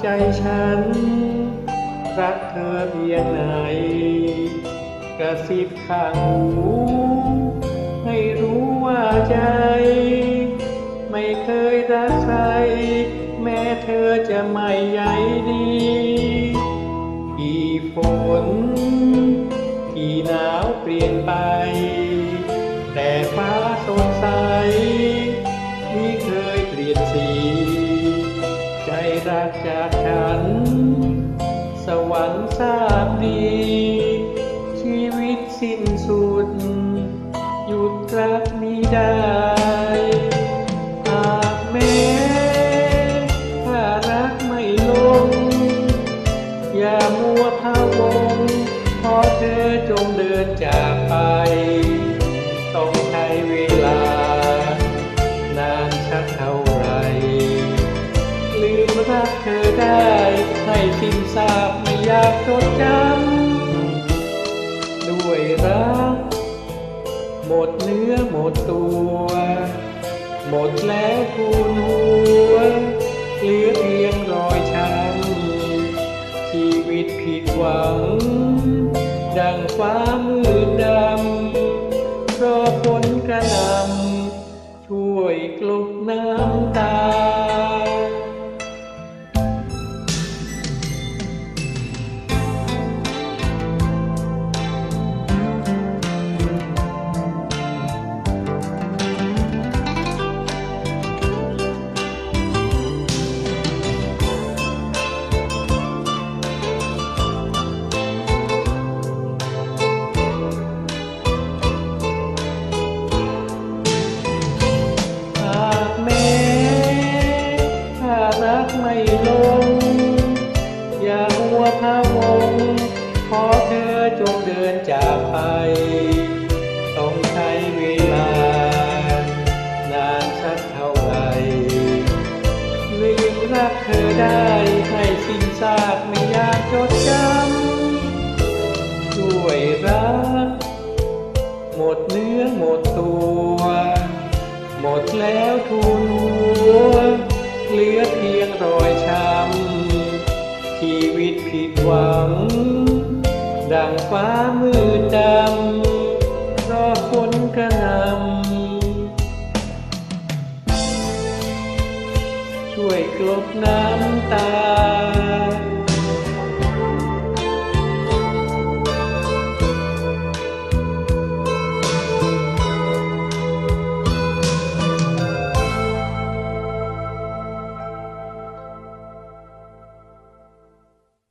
ใจฉัน รักเธอเพียงไหน กระซิบข้างหูให้รู้ว่าใจ ไม่เคยรักใคร แม้เธอจะไม่ใยดี กี่ฝน กี่หนาวเปลี่ยนไป วรรค์ทราบดี ชีวิตสิ้นสุด หยุดรักมิได้หากแม้ถ้ารักไม่ลง อย่ามัวพะวงเพราะเธอจงเดินจากไป กเธอได้ ให้สิ้นทราบไม่อยากจดจำด้วยรัก หมดเนื้อหมดตัว หมดแล้วคุณหัวเหลือเพียงรอยช้ำชีวิตผิดหวัง ดังฟ้ามืดดำรอฝนกระนำช่วยกลบน้ำตา งใช้เวลานานสักเท่าไหร่ลืมรักเธอได้ให้สิ้นซากไม่อยากจดจำด้วยรัก หมดเนื้อหมดตัว หมดแล้วทุนหัวเหลือเพียงรอยช้ำชีวิตผิดหวัง ดังฟ้ามืดดำ อฝนกระนำช่วยกลบน้ำตา